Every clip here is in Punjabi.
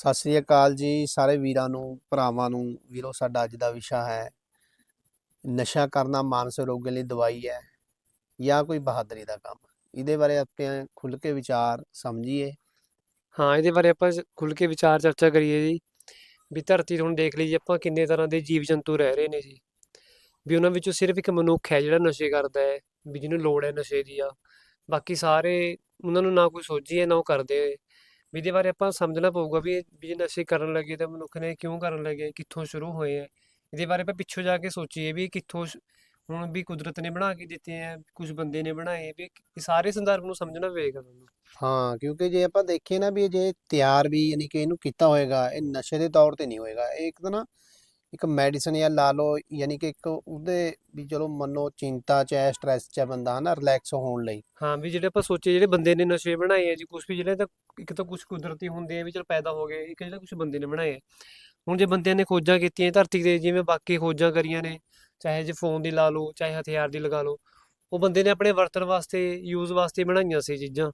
ਸਤਿ ਸ੍ਰੀ ਅਕਾਲ ਜੀ ਸਾਰੇ ਵੀਰਾਂ ਨੂੰ, ਭਰਾਵਾਂ ਨੂੰ। ਵੀਰੋ, ਸਾਡਾ ਅੱਜ ਦਾ ਵਿਸ਼ਾ ਹੈ, ਨਸ਼ਾ ਕਰਨਾ ਮਾਨਸਿਕ ਰੋਗਾਂ ਲਈ ਦਵਾਈ ਹੈ ਜਾਂ ਕੋਈ ਬਹਾਦਰੀ ਦਾ ਕੰਮ। ਇਹਦੇ ਬਾਰੇ ਆਪਾਂ ਖੁੱਲ ਕੇ ਵਿਚਾਰ ਸਮਝੀਏ। ਹਾਂ, ਇਹਦੇ ਬਾਰੇ ਆਪਾਂ ਖੁੱਲ ਕੇ ਵਿਚਾਰ ਚਰਚਾ ਕਰੀਏ ਜੀ। ਵੀ ਧਰਤੀ ਤੇ ਹੁਣ ਦੇਖ ਲਈਏ ਆਪਾਂ ਕਿੰਨੇ ਤਰ੍ਹਾਂ ਦੇ ਜੀਵ ਜੰਤੂ ਰਹਿ ਰਹੇ ਨੇ ਜੀ। ਵੀ ਉਹਨਾਂ ਵਿੱਚੋਂ ਸਿਰਫ ਇੱਕ ਮਨੁੱਖ ਹੈ ਜਿਹੜਾ ਨਸ਼ੇ ਕਰਦਾ ਹੈ, ਵੀ ਜਿਹਨੂੰ ਲੋੜ ਹੈ ਨਸ਼ੇ ਦੀ ਆ। ਬਾਕੀ ਸਾਰੇ ਉਹਨਾਂ ਨੂੰ ਨਾ ਕੋਈ ਸੋਝੀ ਹੈ ਨਾ ਉਹ ਕਰਦੇ। ਵੀ ਇਹਦੇ ਬਾਰੇ ਆਪਾਂ ਸਮਝਣਾ ਪਊਗਾ ਵੀ ਇਹ- ਵੀ ਜੇ ਨਸ਼ੇ ਕਰਨ ਲੱਗੇ ਤਾਂ ਮਨੁੱਖ ਨੇ ਕਿਉਂ ਕਰਨ ਲੱਗੇ, ਕਿੱਥੋਂ ਸ਼ੁਰੂ ਹੋਏ ਹੈ ਇਹਦੇ ਬਾਰੇ ਆਪਾਂ ਪਿੱਛੋਂ ਜਾ ਕੇ ਸੋਚੀਏ ਵੀ ਇਹ ਕਿੱਥੋਂ ਸ਼- ਹੁਣ ਵੀ ਕੁਦਰਤ ਨੇ ਬਣਾ ਕੇ ਦਿੱਤੇ ਹੈ ਕੁਝ ਬੰਦੇ ਨੇ ਬਣਾਏ, ਵੀ ਇਹ ਸਾਰੇ ਸੰਦਰਭ ਨੂੰ ਸਮਝਣਾ ਪਏਗਾ ਤੁਹਾਨੂੰ ਹਾਂ, ਕਿਉਂਕਿ ਜੇ ਆਪਾਂ ਦੇਖੀਏ ਨਾ ਵੀ ਇਹ ਜੇ ਤਿਆਰ ਵੀ ਯਾਨੀ ਕਿ ਇਹਨੂੰ ਕੀਤਾ ਹੋਏਗਾ, ਇਹ ਨਸ਼ੇ ਦੇ ਤੌਰ ਤੇ ਨਹੀਂ ਹੋਏਗਾ, ਇਹ ਇੱਕ ਤਾਂ ਨਾ ਇੱਕ ਮੈਡੀਸਨ ਜਾਂ ਲਾ ਲਓ, ਯਾਨੀ ਕਿ ਇੱਕ ਉਹਦੇ ਵੀ ਚਲੋ ਮੰਨੋ ਚਿੰਤਾ ਚ ਹੈ ਸਟ੍ਰੈਸ ਚ ਹੈ ਬੰਦਾ, ਹਨਾ ਰਿਲੈਕਸ ਹੋਣ ਲਈ। ਹਾਂ, ਵੀ ਜਿਹੜੇ ਆਪਾਂ ਸੋਚੇ ਜਿਹੜੇ ਬੰਦੇ ਨੇ ਨਸ਼ੇ ਬਣਾਏ ਆ ਜੀ ਕੁਝ ਵੀ ਜਿਹੜੇ ਤਾਂ ਇੱਕ ਤਾਂ ਕੁਝ ਕੁਦਰਤੀ ਹੁੰਦੇ ਆ ਵੀ ਚਲ ਪੈਦਾ ਹੋ ਗਏ, ਇੱਕ ਜਿਹੜਾ ਕੁਝ ਬੰਦੇ ਨੇ ਬਣਾਏ ਆ। ਹੁਣ ਜੇ ਬੰਦਿਆਂ ਨੇ ਖੋਜਾਂ ਕੀਤੀਆਂ ਧਰਤੀ ਤੇ, ਜਿਵੇਂ ਬਾਕੀ ਖੋਜਾਂ ਕਰੀਆਂ ਨੇ, ਚਾਹੇ ਜੇ ਫੋਨ ਦੀ ਲਾ ਲਓ, ਚਾਹੇ ਹਥਿਆਰ ਦੀ ਲਗਾ ਲਓ, ਉਹ ਬੰਦੇ ਨੇ ਆਪਣੇ ਵਰਤਣ ਵਾਸਤੇ ਯੂਜ਼ ਵਾਸਤੇ ਬਣਾਈਆਂ ਸੀ ਚੀਜ਼ਾਂ।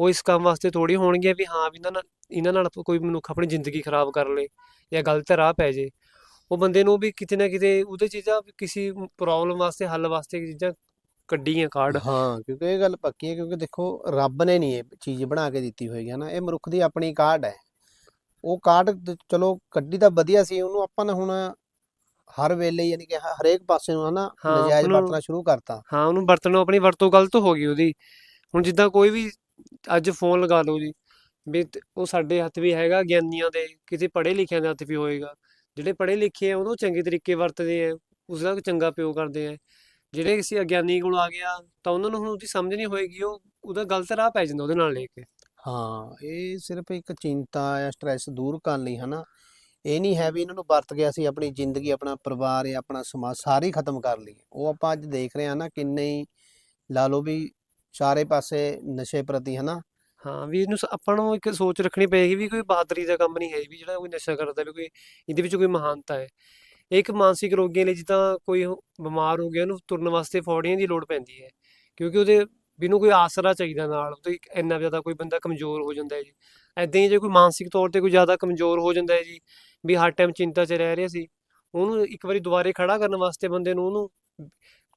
ਉਹ ਇਸ ਕੰਮ ਵਾਸਤੇ ਥੋੜੀ ਹੋਣਗੀਆਂ ਵੀ ਹਾਂ, ਵੀ ਇਹਨਾਂ ਨਾਲ ਇਹਨਾਂ ਨਾਲ ਕੋਈ ਮਨੁੱਖ ਆਪਣੀ ਜ਼ਿੰਦਗੀ ਖਰਾਬ ਕਰ ਲੇ ਜਾਂ ਗਲਤ ਰਾਹ ਪੈ ਜੇ। ਉਹ ਬੰਦੇ ਨੂੰ ਵੀ ਕਿਤੇ ਨਾ ਕਿਤੇ ਉਹਦੇ ਚੀਜ਼ਾਂ ਕਿਸੇ ਪ੍ਰੋਬਲਮ ਵਾਸਤੇ ਹੱਲ ਵਾਸਤੇ ਚੀਜ਼ਾਂ ਕੱਢੀਆਂ ਕਾਢ ਹਾਂ ਕਿਉਂਕਿ ਇਹ ਗੱਲ ਪੱਕੀ ਹੈ ਕਿਉਂਕਿ ਦੇਖੋ ਰੱਬ ਨੇ ਨਹੀਂ ਇਹ ਚੀਜ਼ ਬਣਾ ਕੇ ਦਿੱਤੀ ਹੋਈ ਹੈ ਨਾ ਇਹ ਮਨੁੱਖ ਦੀ ਆਪਣੀ ਕਾਢ ਹੈ। ਉਹ ਕਾਢ ਚਲੋ ਕੱਢੀ ਤਾਂ ਵਧੀਆ ਸੀ ਉਹਨੂੰ ਆਪਾਂ ਨੇ ਹੁਣ ਹਰ ਵੇਲੇ ਯਾਨੀ ਕਿ ਹਰੇਕ ਪਾਸੇ ਨੂੰ ਹਨਾ ਨਜਾਇਜ਼ ਵਰਤਣਾ ਸ਼ੁਰੂ ਕਰਤਾ। ਹਾਂ ਉਹਨੂੰ ਵਰਤਣੋਂ ਆਪਣੀ ਵਰਤੋਂ ਗਲਤ ਹੋ ਗਈ ਉਹਦੀ। ਹੁਣ ਜਿੱਦਾਂ ਕੋਈ ਵੀ ਅੱਜ ਫੋਨ ਲਗਾ ਲਓ ਜੀ ਵੀ ਉਹ ਸਾਡੇ ਹੱਥ ਵੀ ਹੈਗਾ ਗਿਆਨੀਆਂ ਦੇ ਕਿਸੇ ਪੜ੍ਹੇ ਲਿਖਿਆਂ ਦੇ ਹੱਥ ਵੀ ਹੋਏਗਾ। ਜਿਹੜੇ ਪੜ੍ਹੇ ਲਿਖੇ ਆ, ਉਹਨੂੰ ਚੰਗੇ ਤਰੀਕੇ ਵਰਤਦੇ ਆ ਉਸ ਦਾ ਚੰਗਾ ਉਪਯੋਗ ਕਰਦੇ ਆ। ਜਿਹੜੇ ਕਿਸੇ ਅਗਿਆਨੀ ਕੋਲ ਆ ਗਿਆ, ਤਾਂ ਉਹਨਾਂ ਨੂੰ ਹੁਣ ਉਹਦੀ ਸਮਝ ਨਹੀਂ ਹੋਏਗੀ, ਉਹ, ਉਹਦਾ ਗਲਤ ਰਾਹ ਪੈ ਜਾਂਦਾ ਉਹਦੇ ਨਾਲ ਲੈ ਕੇ। ਹਾਂ, ਇਹ ਸਿਰਫ ਇੱਕ ਚਿੰਤਾ ਜਾਂ ਸਟ੍ਰੈਸ ਦੂਰ ਕਰਨ ਲਈ ਹਨਾ। ਇਹ ਨਹੀਂ ਹੈ ਵੀ ਇਹਨਾਂ ਨੂੰ ਵਰਤ ਗਿਆ ਸੀ ਆਪਣੀ ਜ਼ਿੰਦਗੀ, ਆਪਣਾ ਪਰਿਵਾਰ ਜਾਂ ਆਪਣਾ ਸਮਾਜ ਸਾਰੀ ਖਤਮ ਕਰ ਲਈ ਉਹ ਆਪਾਂ ਅੱਜ ਦੇਖ ਰਹੇ ਹਾਂ ਨਾ, ਕਿੰਨੇ ਹੀ ਲਾ ਲਓ ਵੀ ਚਾਰੇ ਪਾਸੇ ਨਸ਼ੇ ਪ੍ਰਤੀ ਹਨਾ ਹਾਂ, ਵੀ ਇਹਨੂੰ ਸ- ਆਪਾਂ ਨੂੰ ਇੱਕ ਸੋਚ ਰੱਖਣੀ ਪਏਗੀ ਵੀ ਕੋਈ ਬਹਾਦਰੀ ਦਾ ਕੰਮ ਨਹੀਂ ਹੈ, ਵੀ ਜਿਹੜਾ ਕੋਈ ਨਸ਼ਾ ਕਰਦਾ ਵੀ ਕੋਈ ਇਹਦੇ ਵਿੱਚ ਕੋਈ ਮਹਾਨਤਾ ਹੈ। ਇਹ ਇੱਕ ਮਾਨਸਿਕ ਰੋਗੀਆਂ ਲਈ ਜਿੱਦਾਂ ਕੋਈ ਉਹ ਬਿਮਾਰ ਹੋ ਗਿਆ, ਉਹਨੂੰ ਤੁਰਨ ਵਾਸਤੇ ਫੌੜੀਆਂ ਦੀ ਲੋੜ ਪੈਂਦੀ ਹੈ, ਕਿਉਂਕਿ ਉਹਦੇ ਵੀ ਕੋਈ ਆਸਰਾ ਚਾਹੀਦਾ ਨਾਲ, ਉਹਦੇ ਇੰਨਾ ਜ਼ਿਆਦਾ ਕੋਈ ਬੰਦਾ ਕਮਜ਼ੋਰ ਹੋ ਜਾਂਦਾ ਹੈ ਜੀ। ਐਦਾਂ ਹੀ ਜੇ ਕੋਈ ਮਾਨਸਿਕ ਤੌਰ ਤੇ ਕੋਈ ਜ਼ਿਆਦਾ ਕਮਜ਼ੋਰ ਹੋ ਜਾਂਦਾ ਹੈ ਜੀ, ਵੀ ਹਰ ਟਾਈਮ ਚਿੰਤਾ 'ਚ ਰਹਿ ਰਿਹਾ ਸੀ, ਉਹਨੂੰ ਇੱਕ ਵਾਰੀ ਦੁਬਾਰੇ ਖੜਾ ਕਰਨ ਵਾਸਤੇ ਬੰਦੇ ਨੂੰ ਉਹਨੂੰ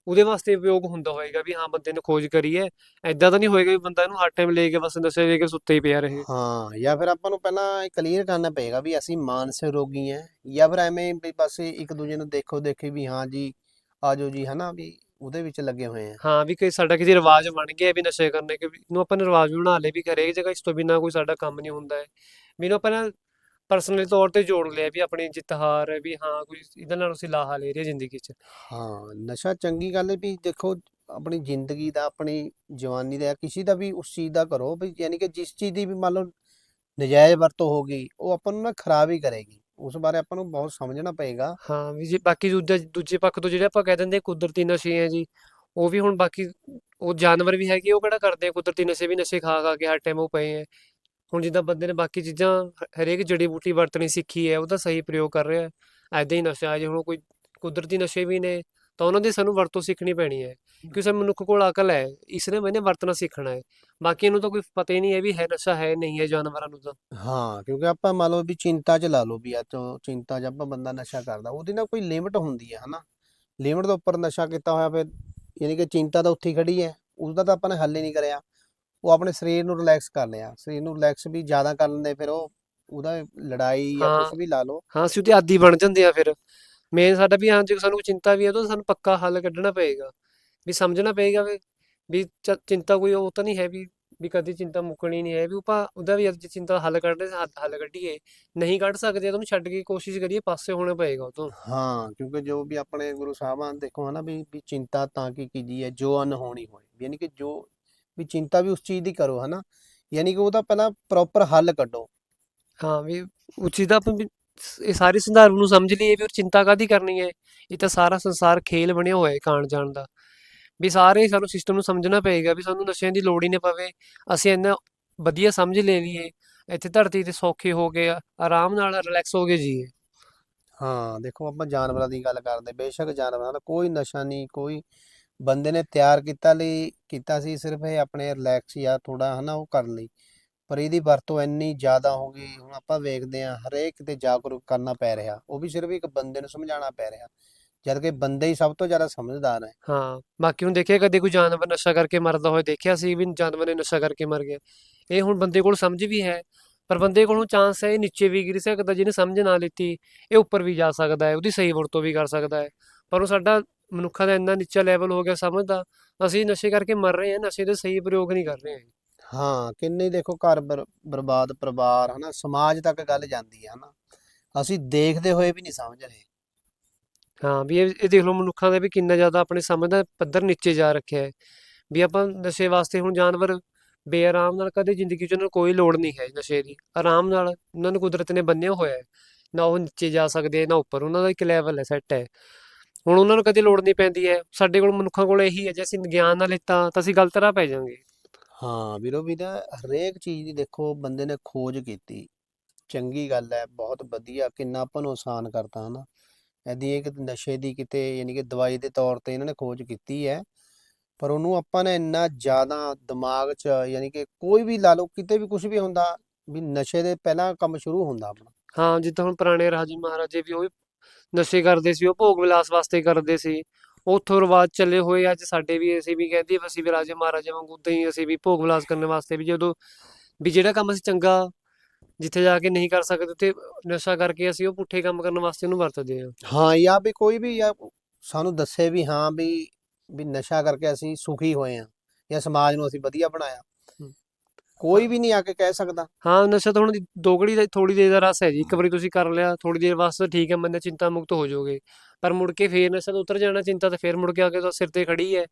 ਉਹਦੇ ਵਾਸਤੇ ਉਪਯੋਗ ਹੁੰਦਾ ਹੋਏਗਾ ਵੀ ਹਾਂ ਬੰਦੇ ਨੇ ਖੋਜ ਕਰੀ ਹੈ ਐਦਾਂ ਤਾਂ ਨਹੀਂ ਹੋਏਗਾ ਵੀ ਬੰਦਾ ਇਹਨੂੰ ਹਰ ਟਾਈਮ ਲੈ ਕੇ ਬਸ ਨਸ਼ੇ ਲੈ ਕੇ ਸੁੱਤੇ ਹੀ ਪਿਆ ਰਹੇ। ਹਾਂ ਜਾਂ ਫਿਰ ਆਪਾਂ ਨੂੰ ਪਹਿਲਾਂ ਕਲੀਅਰ ਕਰਨਾ ਪਏਗਾ ਵੀ ਅਸੀਂ ਮਾਨਸਿਕ ਰੋਗੀ ਹਾਂ ਜਾਂ ਫਿਰ ਐਵੇਂ ਵੀ ਬਸ ਇੱਕ ਦੂਜੇ ਨੂੰ ਦੇਖੋ ਦੇਖੀ ਵੀ ਹਾਂ ਜੀ ਆਜੋ ਜੀ ਹਨਾ ਵੀ ਉਹਦੇ ਵਿੱਚ ਲੱਗੇ ਹੋਏ ਆ ਹਾਂ ਵੀ ਕਿ ਸਾਡਾ ਕਿਸੇ ਰਿਵਾਜ ਬਣ ਗਿਆ ਵੀ ਨਸ਼ੇ ਕਰਨੇ ਕਿ ਇਹਨੂੰ ਆਪਾਂ ਨੇ ਰਿਵਾਜ ਬਣਾ ਲਏ ਵੀ ਹਰੇਕ ਜਗ੍ਹਾ ਇਸ ਤੋਂ ਬਿਨਾਂ ਕੋਈ ਸਾਡਾ ਕੰਮ ਨਹੀਂ ਹੁੰਦਾ ਹੈ ਇਹਨੂੰ ਆਪਾਂ ਨਾ ਪਰਸਨਲੀ ਤੌਰ ਤੇ ਜੋੜ ਲਿਆ ਵੀ ਆਪਣੀ ਜਿੱਤ ਹਾਰ ਵੀ ਹਾਂ ਕੋਈ ਇਹਦੇ ਨਾਲ ਅਸੀਂ ਲਾਹਾ ਲੈ ਰਹੇ ਜ਼ਿੰਦਗੀ 'ਚ। ਹਾਂ ਨਸ਼ਾ ਚੰਗੀ ਗੱਲ ਹੈ ਵੀ ਦੇਖੋ ਆਪਣੀ ਜ਼ਿੰਦਗੀ ਦਾ ਆਪਣੀ ਜਵਾਨੀ ਦਾ ਕਿਸੇ ਦਾ ਵੀ ਉਸ ਚੀਜ਼ ਦਾ ਕਰੋ ਵੀ ਯਾਨੀ ਕਿ ਜਿਸ ਚੀਜ਼ ਦੀ ਵੀ ਮੰਨ ਲਓ ਨਜਾਇਜ਼ ਵਰਤੋਂ ਹੋ ਗਈ ਉਹ ਆਪਾਂ ਨੂੰ ਨਾ ਖਰਾਬ ਹੀ ਕਰੇਗੀ। ਉਸ ਬਾਰੇ ਆਪਾਂ ਨੂੰ ਬਹੁਤ ਸਮਝਣਾ ਪਏਗਾ। ਹਾਂ ਵੀ ਜੇ ਬਾਕੀ ਦੂਜਾ ਦੂਜੇ ਪੱਖ ਤੋਂ ਜਿਹੜੇ ਆਪਾਂ ਕਹਿ ਦਿੰਦੇ ਕੁਦਰਤੀ ਨਸ਼ੇ ਆ ਜੀ ਉਹ ਵੀ ਹੁਣ ਬਾਕੀ ਉਹ ਜਾਨਵਰ ਵੀ ਹੈਗੇ ਉਹ ਕਿਹੜਾ ਕਰਦੇ ਆ ਕੁਦਰਤੀ ਨਸ਼ੇ ਵੀ? ਨਸ਼ੇ ਖਾ ਖਾ ਕੇ ਹਰ ਟਾਈਮ ਉਹ ਪਏ ਆ। ਹੁਣ ਜਿੱਦਾਂ ਬੰਦੇ ਨੇ ਬਾਕੀ ਚੀਜ਼ਾਂ ਹਰੇਕ ਜੜੀ ਬੂਟੀ ਵਰਤਣੀ ਸਿੱਖੀ ਹੈ ਉਹਦਾ ਸਹੀ ਪ੍ਰਯੋਗ ਕਰ ਰਿਹਾ ਐਦਾਂ ਹੀ ਨਸ਼ਾ ਜੇ ਹੁਣ ਕੋਈ ਕੁਦਰਤੀ ਨਸ਼ੇ ਵੀ ਨੇ, ਤਾਂ ਉਹਨਾਂ ਦੀ ਸਾਨੂੰ ਵਰਤੋਂ ਸਿੱਖਣੀ ਪੈਣੀ ਹੈ। ਕਿਉਂਕਿ ਸਭ ਮਨੁੱਖ ਕੋਲ ਅਕਲ ਹੈ ਇਸ ਨੇ ਮੈਨੇ ਵਰਤਣਾ ਸਿੱਖਣਾ ਹੈ। ਬਾਕੀ ਨੂੰ ਤਾਂ ਕੋਈ ਪਤਾ ਹੀ ਨਹੀਂ ਹੈ ਵੀ ਹੈ ਨਸ਼ਾ ਹੈ, ਨਹੀਂ ਹੈ ਜਾਨਵਰਾਂ ਨੂੰ ਤਾਂ। ਹਾਂ, ਕਿਉਂਕਿ ਆਪਾਂ ਮੰਨ ਲਓ ਵੀ ਚਿੰਤਾ 'ਚ ਲਾ ਲਓ ਵੀ ਅੱਜ ਤੋਂ ਚਿੰਤਾ 'ਚ ਬੰਦਾ ਨਸ਼ਾ ਕਰਦਾ, ਉਹਦੀ ਨਾ ਕੋਈ ਲਿਮਟ ਹੁੰਦੀ ਹੈ, ਹਨਾ? ਲਿਮਟ ਦੇ ਉੱਪਰ ਨਸ਼ਾ ਕੀਤਾ ਹੋਇਆ ਫਿਰ, ਯਾਨੀ ਕਿ ਚਿੰਤਾ ਤਾਂ ਉੱਥੇ ਹੀ ਖੜੀ ਹੈ, ਉਸਦਾ ਤਾਂ ਆਪਾਂ ਨੇ ਹੱਲ ਹੀ ਨਹੀਂ ਕਰਿਆ। ਉਹ ਆਪਣੇ ਸਰੀਰ ਨੂੰ ਰਿਲੈਕਸ ਕਰ ਲਿਆ ਸਰੀਰ ਨੂੰ ਰਿਲੈਕਸ ਵੀ ਜ਼ਿਆਦਾ ਕਰ ਲੈਂਦੇ ਫਿਰ ਉਹ ਉਹਦਾ ਲੜਾਈ ਜਾਂ ਹਾਂ। ਕੁਝ ਵੀ ਲਾ ਲਓ। ਹਾਂ ਅਸੀਂ ਉਹਦੇ ਆਦੀ ਬਣ ਜਾਂਦੇ ਆ ਫਿਰ। ਮੇਨ ਸਾਡਾ ਵੀ ਹਾਂ ਜੇ ਸਾਨੂੰ ਕੋਈ ਚਿੰਤਾ ਵੀ ਹੈ ਤਾਂ ਸਾਨੂੰ ਪੱਕਾ ਹੱਲ ਕੱਢਣਾ ਪਏਗਾ। ਵੀ ਸਮਝਣਾ ਪਏਗਾ ਵੀ ਵੀ ਚ- ਚਿੰਤਾ ਕੋਈ ਉਹ ਤਾਂ ਨਹੀਂ ਹੈ ਵੀ ਵੀ ਕਦੀ ਚਿੰਤਾ ਮੁੱਕਣੀ ਨਹੀਂ ਹੈ ਵੀ ਆਪਾਂ ਉਹਦਾ ਵੀ ਅੱਜ ਚਿੰਤਾ ਹੱਲ ਕੱਢਦੇ ਹੱਲ ਹੱਲ ਕੱਢੀਏ। ਨਹੀਂ ਕੱਢ ਸਕਦੇ ਤਾਂ ਉਹਨੂੰ ਛੱਡ ਕੇ ਕੋਸ਼ਿਸ਼ ਕਰੀਏ ਪਾਸੇ ਹੋਣਾ ਪਏਗਾ ਉਹ ਤੋਂ। ਹਾਂ ਕਿਉਂਕਿ ਜੋ ਵੀ ਆਪਣੇ ਗੁਰੂ ਸਾਹਿਬਾਨ ਦੇਖੋ ਹਨਾ ਵੀ ਵੀ ਚਿੰਤਾ ਤਾਂ ਕੀ ਕੀਜੀ ਹੈ ਜੋ ਅਨਹੋਣੀ ਹੋਏ। ਯਾਨੀ ਕਿ ਜੋ ਵੀ ਚਿੰਤਾ ਵੀ ਉਸ ਚੀਜ਼ ਦੀ ਕਰੋ ਹਨਾ? ਯਾਨੀ ਕਿ ਉਹਦਾ ਪਹਿਲਾਂ ਪ੍ਰੋਪਰ ਹੱਲ ਕੱਢੋ। ਹਾਂ ਵੀ ਉਸ ਚੀਜ਼ ਦਾ ਆਪਾਂ ਵੀ ਇਹ ਸਾਰੀ ਸੰਦਰਭ ਨੂੰ ਸਮਝ ਲਈਏ ਵੀ ਉਹ ਚਿੰਤਾ ਕਾਦੀ ਕਰਨੀ ਹੈ? ਇਹ ਤਾਂ ਸਾਰਾ ਸੰਸਾਰ ਖੇਲ ਬਣਿਆ ਹੋਇਆ ਹੈ ਕਾਣ ਜਾਣ ਦਾ। ਵੀ ਸਾਰੇ ਸਾਨੂੰ ਸਿਸਟਮ ਨੂੰ ਸਮਝਣਾ ਪਏਗਾ ਵੀ ਸਾਨੂੰ ਨਸ਼ਿਆਂ ਦੀ ਲੋੜ ਹੀ ਨਾ ਪਵੇ। ਅਸੀਂ ਇੰਨਾ ਵਧੀਆ ਸਮਝ ਲੈ ਲਈਏ ਇੱਥੇ ਧਰਤੀ ਤੇ ਸੌਖੇ ਹੋ ਆ- ਆਰਾਮ ਨਾਲ ਰਿਲੈਕਸ ਹੋ ਕੇ ਜੀਏ। ਹਾਂ ਦੇਖੋ ਆਪਾਂ ਜਾਨਵਰਾਂ ਦੀ ਗੱਲ ਕਰਦੇ ਬੇਸ਼ੱਕ ਜਾਨਵਰਾਂ ਦਾ ਕੋਈ ਨਸ਼ਾ ਨਹੀਂ ਕੋਈ ਬੰਦੇ ਨੇ ਤਿਆਰ ਕੀਤਾ ਲਈ, ਕੀਤਾ ਸੀ ਸਿਰਫ ਇਹ ਆਪਣੇ ਰਿਲੈਕਸ ਜਾਂ ਥੋੜਾ ਹਨਾ, ਉਹ ਕਰਨ ਲਈ। ਪਰ ਇਹਦੀ ਵਰਤੋਂ ਇੰਨੀ ਜ਼ਿਆਦਾ ਹੋ ਗਈ, ਹੁਣ ਆਪਾਂ ਵੇਖਦੇ ਹਾਂ, ਹਰੇਕ ਤੇ ਜਾਗਰੂਕ ਕਰਨਾ ਪੈ ਰਿਹਾ। ਉਹ ਵੀ ਸਿਰਫ ਇੱਕ ਬੰਦੇ ਨੂੰ ਸਮਝਾਉਣਾ ਪੈ ਰਿਹਾ, ਜਦ ਕਿ ਬੰਦੇ ਹੀ ਸਭ ਤੋਂ ਜ਼ਿਆਦਾ ਸਮਝਦਾਰ ਹੈ। ਹਾਂ, ਬਾਕੀ ਹੁਣ ਦੇਖਿਆ ਕਦੇ ਕੋਈ ਜਾਨਵਰ ਨਸ਼ਾ ਕਰਕੇ ਮਰਦਾ ਹੋਏ, ਦੇਖਿਆ ਸੀ ਵੀ ਜਾਨਵਰ ਨੇ ਨਸ਼ਾ ਕਰਕੇ ਮਰ ਗਿਆ। ਇਹ ਹੁਣ ਬੰਦੇ ਕੋਲ ਸਮਝ ਵੀ ਹੈ, ਪਰ ਬੰਦੇ ਕੋਲੋਂ ਚਾਂਸ ਹੈ ਇਹ ਨੀਚੇ ਵੀ ਗਿਰ ਸਕਦਾ, ਜਿਹਨੇ ਸਮਝ ਨਾ ਲਿੱਤੀ, ਇਹ ਉੱਪਰ ਵੀ ਜਾ ਸਕਦਾ ਹੈ, ਉਹਦੀ ਸਹੀ ਵਰਤੋਂ ਵੀ ਕਰ ਸਕਦਾ ਹੈ। ਪਰ ਉਹ ਸਾਡਾ ਮਨੁੱਖਾਂ ਦਾ ਇੰਨਾ ਨੀਚਾ ਲੈਵਲ ਹੋ ਗਿਆ ਸਮਝ ਦਾ ਅਸੀਂ ਨਸ਼ੇ ਕਰਕੇ ਮਰ ਰਹੇ ਹਾਂ ਨਸ਼ੇ ਦੇ ਸਹੀ ਪ੍ਰਯੋਗ ਨਹੀਂ ਕਰ ਰਹੇ ਹਾਂ ਹਾਂ ਕਿੰਨੇ ਦੇਖੋ ਘਰ ਬਰ- ਬਰਬਾਦ ਪਰਿਵਾਰ ਹਨਾ ਸਮਾਜ ਤੱਕ ਗੱਲ ਜਾਂਦੀ ਹੈ ਹਨਾ। ਅਸੀਂ ਦੇਖਦੇ ਹੋਏ ਵੀ ਨਹੀਂ ਸਮਝ ਰਹੇ। ਹਾਂ ਵੀ ਇਹ ਇਹ ਦੇਖ ਲਓ ਮਨੁੱਖਾਂ ਦਾ ਵੀ ਕਿੰਨਾ ਜ਼ਿਆਦਾ ਆਪਣੇ ਸਮਝ ਦਾ ਪੱਧਰ ਨੀਚੇ ਜਾ ਰੱਖਿਆ ਹੈ। ਵੀ ਆਪਾਂ ਨਸ਼ੇ ਵਾਸਤੇ ਹੁਣ ਜਾਨਵਰ ਬੇਆਰਾਮ ਨਾਲ ਕਦੇ ਜ਼ਿੰਦਗੀ 'ਚ ਉਹਨਾਂ ਨੂੰ ਕੋਈ ਲੋੜ ਨਹੀਂ ਹੈ ਨਸ਼ੇ ਦੀ। ਆਰਾਮ ਨਾਲ ਉਹਨਾਂ ਨੂੰ ਕੁਦਰਤ ਨੇ ਬੰਨਿਆ ਹੋਇਆ ਹੈ। ਨਾ ਉਹ ਨੀਚੇ ਜਾ ਸਕਦੇ ਨਾ ਉੱਪਰ ਉਹਨਾਂ ਦਾ ਇੱਕ ਲੈਵਲ ਹੈ ਸੈੱਟ ਹੈ। ਹੁਣ ਉਹਨਾਂ ਨੂੰ ਕਦੇ ਲੋੜ ਨਹੀਂ ਪੈਂਦੀ ਹੈ। ਸਾਡੇ ਕੋਲ ਮਨੁੱਖਾਂ ਕੋਲ ਇਹੀ ਹੈ ਜੇ ਅਸੀਂ ਗਿਆਨ ਨਾ ਲਿੱਤਾ ਤਾਂ ਅਸੀਂ ਗਲਤ ਰਾਹ ਪੈ ਜਾਵਾਂਗੇ ਹਾਂ ਵੀਰੋ ਵੀਰਾ ਹਰੇਕ ਚੀਜ਼ ਦੀ ਦੇਖੋ ਬੰਦੇ ਨੇ ਖੋਜ ਕੀਤੀ। ਚੰਗੀ ਗੱਲ ਹੈ ਬਹੁਤ ਵਧੀਆ ਕਿੰਨਾ ਆਪਾਂ ਨੂੰ ਆਸਾਨ ਕਰਤਾ ਹਨਾ। ਇਹਦੀ ਇੱਕ ਨਸ਼ੇ ਦੀ ਕਿਤੇ ਯਾਨੀ ਕਿ ਦਵਾਈ ਦੇ ਤੌਰ ਤੇ ਇਹਨਾਂ ਨੇ ਖੋਜ ਕੀਤੀ ਹੈ। ਪਰ ਉਹਨੂੰ ਆਪਾਂ ਨੇ ਇੰਨਾ ਜ਼ਿਆਦਾ ਦਿਮਾਗ 'ਚ ਯਾਨੀ ਕਿ ਕੋਈ ਵੀ ਲਾ ਲਓ ਕਿਤੇ ਵੀ ਕੁਝ ਵੀ ਹੁੰਦਾ ਵੀ ਨਸ਼ੇ ਦੇ ਪਹਿਲਾਂ ਕੰਮ ਸ਼ੁਰੂ ਹੁੰਦਾ ਆਪਣਾ। ਹਾਂ ਜਿੱਦਾਂ ਹੁਣ ਪੁਰਾਣੇ ਰਾਜੇ ਮਹਾਰਾਜੇ ਵੀ ਉਹ ਵੀ ਨਸ਼ੇ ਕਰਦੇ ਸੀ, ਉਹ ਭੋਗ ਵਿਲਾਸ ਵਾਸਤੇ ਕਰਦੇ ਸੀ। ਉੱਥੋਂ ਰਿਵਾਜ ਚੱਲੇ ਹੋਏ ਅੱਜ ਸਾਡੇ ਵੀ, ਅਸੀਂ ਵੀ ਕਹਿੰਦੇ ਅਸੀਂ ਵੀ ਰਾਜੇ ਮਹਾਰਾਜੇ ਵਾਂਗੂ ਉਦਾਂ ਹੀ ਅਸੀਂ ਵੀ ਭੋਗ ਵਿਲਾਸ ਕਰਨ ਵਾਸਤੇ ਵੀ ਜਦੋਂ ਵੀ ਜਿਹੜਾ ਕੰਮ ਅਸੀਂ ਚੰਗਾ ਜਿੱਥੇ ਜਾ ਕੇ ਨਹੀਂ ਕਰ ਸਕਦੇ ਤੇ ਨਸ਼ਾ ਕਰਕੇ ਅਸੀਂ ਉਹ ਪੁੱਠੇ ਕੰਮ ਕਰਨ ਵਾਸਤੇ ਉਹਨੂੰ ਵਰਤਦੇ ਹਾਂ। ਹਾਂ, ਜਾਂ ਵੀ ਕੋਈ ਵੀ ਜਾਂ ਸਾਨੂੰ ਦੱਸੇ ਵੀ ਹਾਂ ਵੀ ਵੀ ਨਸ਼ਾ ਕਰਕੇ ਅਸੀਂ ਸੁਖੀ ਹੋਏ ਹਾਂ ਜਾਂ ਸਮਾਜ ਨੂੰ ਅਸੀਂ ਵਧੀਆ ਬਣਾਇਆ। ਕੋਈ ਵੀ ਨਹੀਂ ਆ ਕੇ ਕਹਿ ਸਕਦਾ। ਹਾਂ ਨਸ਼ਾ ਤਾਂ ਹੁਣ ਦੋਗੜੀ ਦਾ ਥੋੜੀ ਦੇਰ ਦਾ ਰਸ ਹੈ ਜੀ। ਇੱਕ ਵਾਰੀ ਤੁਸੀਂ ਕਰ ਲਿਆ ਥੋੜੀ ਦੇਰ ਵਾਸਤੇ ਠੀਕ ਹੈ ਬੰਦੇ ਚਿੰਤਾ ਮੁਕਤ ਹੋ ਜਾਓਗੇ। ਪਰ ਮੁੜ ਕੇ ਫੇਰ ਨਸ਼ਾ ਤੋਂ ਉਤਰ ਜਾਣਾ ਚਿੰਤਾ ਤੇ ਫੇਰ ਮੁੜ ਕੇ ਆ ਕੇ ਤਾਂ ਸਿਰ ਤੇ ਖੜੀ ਹੈ।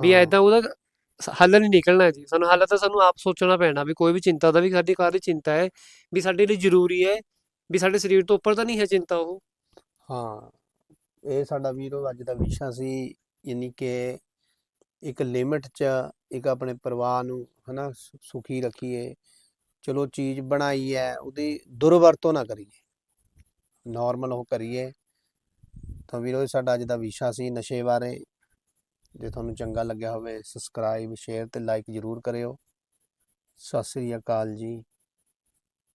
ਵੀ ਐਦਾਂ ਉਹਦਾ ਹੱਲ ਨਹੀਂ ਨਿਕਲਣਾ ਜੀ। ਸਾਨੂੰ ਹੱਲ ਤਾਂ ਸਾਨੂੰ ਆਪ ਸੋਚਣਾ ਪੈਣਾ ਵੀ ਕੋਈ ਵੀ ਚਿੰਤਾ ਦਾ ਵੀ ਸਾਡੀ ਕਾਹਦੀ ਚਿੰਤਾ ਹੈ ਵੀ ਸਾਡੇ ਲਈ ਜ਼ਰੂਰੀ ਹੈ ਵੀ ਸਾਡੇ ਸਰੀਰ ਤੋਂ ਉੱਪਰ ਤਾਂ ਨਹੀਂ ਹੈ ਚਿੰਤਾ ਉਹ। ਹਾਂ ਇਹ ਸਾਡਾ ਵੀਰੋ ਅੱਜ ਦਾ ਵਿਸ਼ਾ ਸੀ ਯਾਨੀ ਕਿ ਇੱਕ ਲਿਮਿਟ 'ਚ ਇੱਕ ਆਪਣੇ ਪਰਿਵਾਰ ਨੂੰ ਹਨਾ ਸੁ- ਸੁਖੀ ਰੱਖੀਏ, ਚਲੋ ਚੀਜ਼ ਬਣਾਈ ਹੈ ਉਹਦੀ ਦੁਰਵਰਤੋਂ ਨਾ ਕਰੀਏ। ਨਾਰਮਲ ਉਹ ਕਰੀਏ। ਤਾਂ ਵੀਰੋ, ਇਹ ਸਾਡਾ ਅੱਜ ਦਾ ਵਿਸ਼ਾ ਸੀ ਨਸ਼ੇ ਬਾਰੇ। ਜੇ ਤੁਹਾਨੂੰ ਚੰਗਾ ਲੱਗਿਆ ਹੋਵੇ ਸਬਸਕ੍ਰਾਈਬ ਸ਼ੇਅਰ ਤੇ ਲਾਈਕ ਜ਼ਰੂਰ ਕਰਿਓ। ਸਤਿ ਸ੍ਰੀ ਅਕਾਲ ਜੀ।